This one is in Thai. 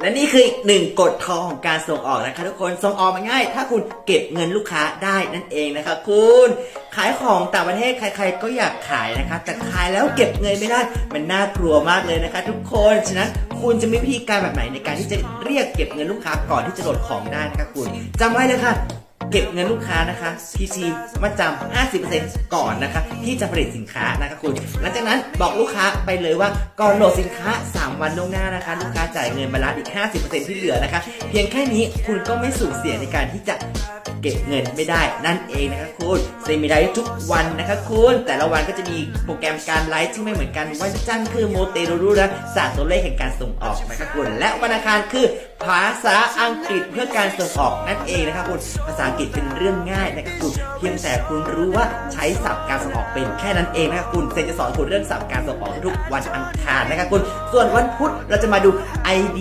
และนี่คืออีกหนึ่งกฎทองของการส่งออกนะคะทุกคนส่งออกมาง่าย ถ้าคุณเก็บเงินลูกค้าได้นั่นเองนะคะคุณขายของต่างประเทศใคร ๆ ก็อยากขายนะคะ แต่ขายแล้วเก็บเงินไม่ได้ มันน่ากลัวมากเลยนะคะ ทุกคนฉะนั้นคุณจะมีวิธีการแบบไหนในการที่จะเรียกเก็บเงินลูกค้าก่อนที่จะโหลดของได้นะคะคุณจำไว้เลยค่ะ เก็บเงินลูกค้านะคะ PC มาจำ50%ก่อนนะคะ ที่จะผลิตสินค้านะคะคุณ หลังจากนั้นบอกลูกค้าไปเลยว่าก่อนโหลดสินค้า 3 วันล่วงหน้านะคะ ลูกค้าจ่ายเงินมารับอีก 50%ที่เหลือนะคะ เพียงแค่นี้คุณก็ไม่สูญเสียในการที่จะ เก็บเงินไม่ได้นั่นเองนะคะคุณเซมิได้ทุกวันนะคะคุณแต่ละวันก็จะมีโปรแกรมการไลฟ์ที่ไม่เหมือนกันวันจันทร์คือโมเตโรรูและศาสตร์ตัวเลขแห่งการส่งออกนะคะคุณและวันอังคารคือภาษาอังกฤษเพื่อการส่งออกนั่นเองนะครับคุณภาษาอังกฤษเป็นเรื่องง่ายนะครับคุณเพียงแต่คุณรู้ว่าใช้ศัพท์การส่งออกเป็นแค่นั้นเองนะครับคุณเซนจะสอนคุณเรื่องศัพท์การส่งออกทุกวันอังคารนะครับคุณส่วนวันพุธเราจะมาดูไอ